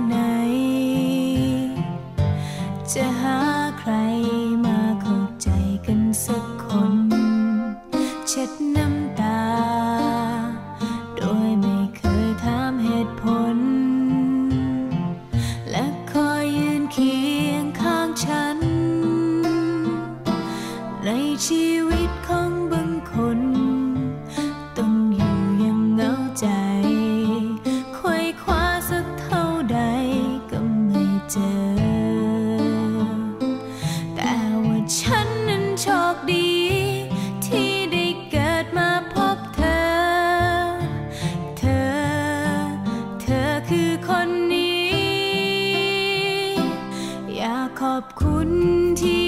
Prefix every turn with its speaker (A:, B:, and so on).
A: ค่ไหน จะหาใครมาเข้าใจกันสักคน เช็ดน้ำตา โดยไม่เคยถามเหตุผล และคอยยืนเคียงข้างฉัน ในชีวิต ขอบคุณที่